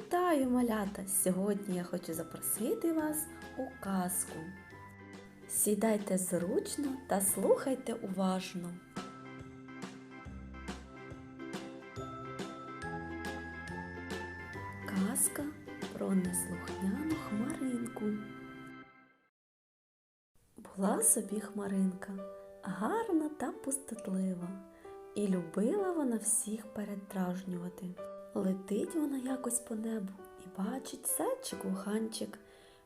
Вітаю, малята! Сьогодні я хочу запросити вас у казку. Сідайте зручно та слухайте уважно. Казка про неслухняну хмаринку. Була собі хмаринка, гарна та пустотлива, і любила вона всіх передражнювати. Летить вона якось по небу і бачить зайчику ханчик.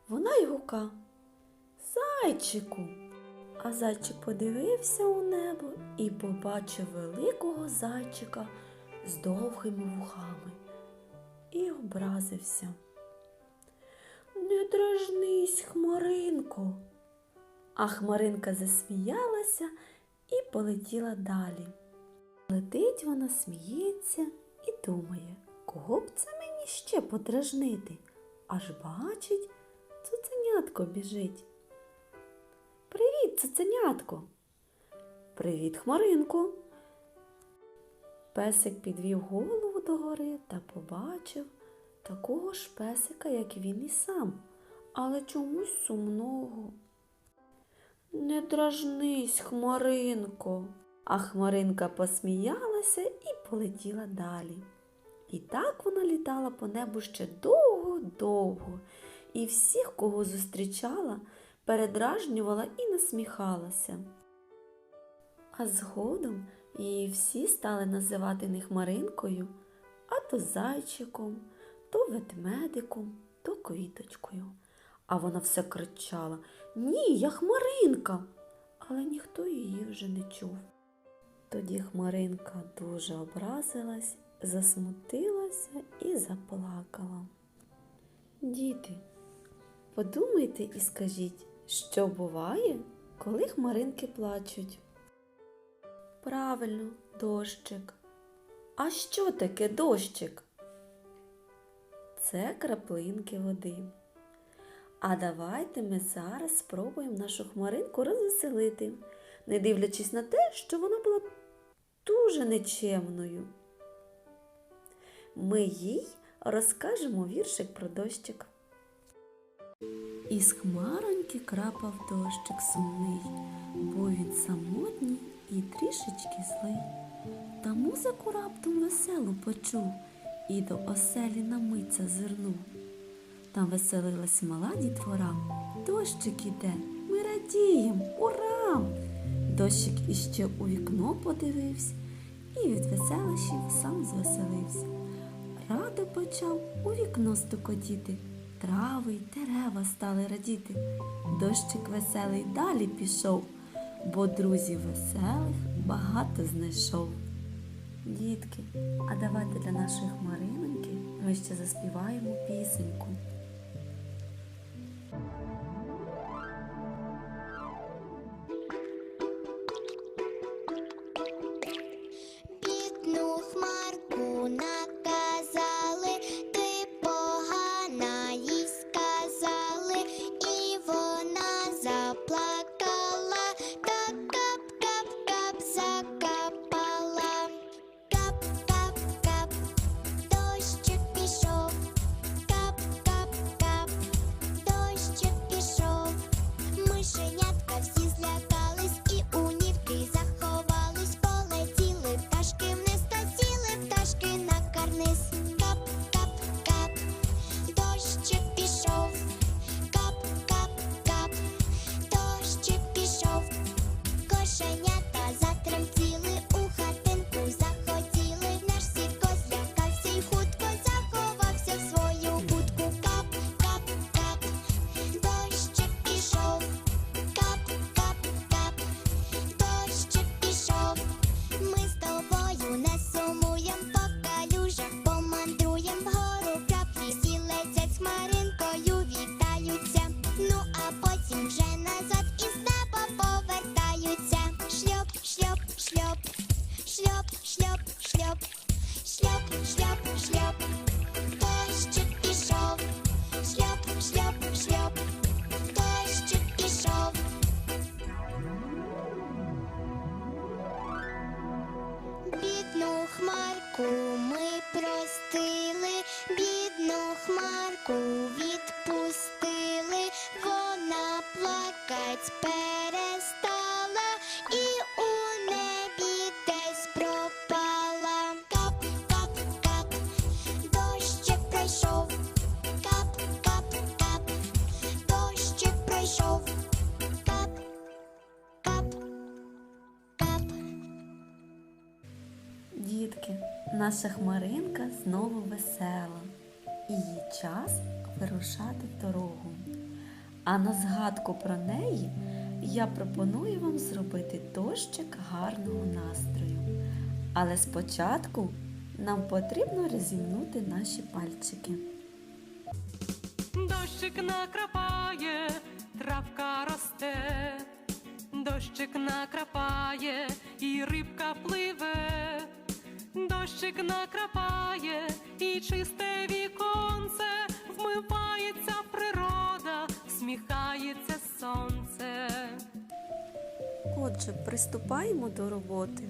Вона й гука. Зайчику. А зайчик подивився у небо і побачив великого зайчика з довгими вухами і образився. Не дражнись, Хмаринко. А Хмаринка засміялася і полетіла далі. Летить вона, сміється і думає, кого б це мені ще подражнити? Аж бачить, цуценятко біжить. Привіт, цуценятко. Привіт, Хмаринко. Песик підвів голову догори та побачив такого ж песика, як він і сам, але чомусь сумного. Не дражнись, Хмаринко. А Хмаринка посміялася і полетіла далі. І так вона літала по небу ще довго-довго, і всіх, кого зустрічала, передражнювала і насміхалася. А згодом її всі стали називати не Хмаринкою, а то зайчиком, то ведмедиком, то квіточкою. А вона все кричала Ні, я Хмаринка. Але ніхто її вже не чув. Тоді Хмаринка дуже образилась, засмутилася і заплакала. Діти, подумайте і скажіть, що буває, коли хмаринки плачуть? Правильно, дощик. А що таке дощик? Це краплинки води. А давайте ми зараз спробуємо нашу хмаринку розвеселити, не дивлячись на те, що вона була дуже нечемною. Ми їй розкажемо віршик про дощик. Із хмароньки крапав дощик сумний, бо він самотній і трішечки злий. Та музику раптом веселу почув і до оселі на мить зазирнув. Там веселилась мала дітвора. Дощик іде, ми радієм, ура! Дощик іще у вікно подивився і від веселощів сам звеселився. Радо почав у вікно стукотіти, трави й дерева стали радіти. Дощик веселий далі пішов, бо друзів веселих багато знайшов. Дітки, а давайте для нашої хмариноньки ми ще заспіваємо пісеньку. Дітки, наша хмаринка знову весела, і їй час вирушати в дорогу. А на згадку про неї я пропоную вам зробити дощик гарного настрою. Але спочатку нам потрібно розімнути наші пальчики. Дощик накрапає, травка росте, дощик накрапає, і рибка пливе, дощик накрапає, і чисте віконце, вмивається природа, сміхається сонце. Отже, приступаємо до роботи.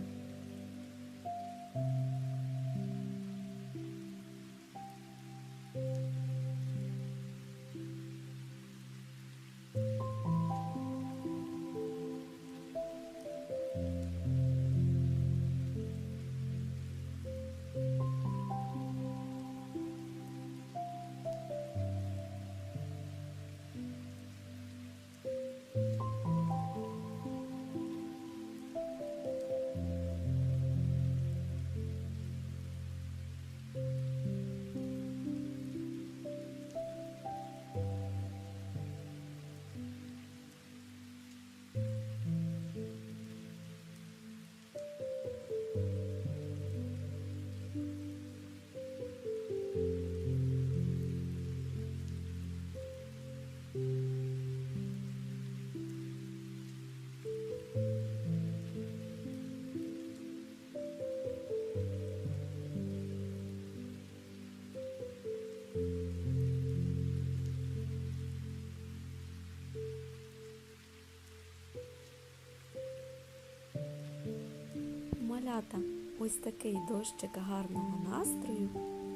Малята, ось такий дощик гарного настрою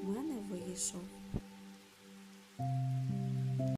в мене вийшов.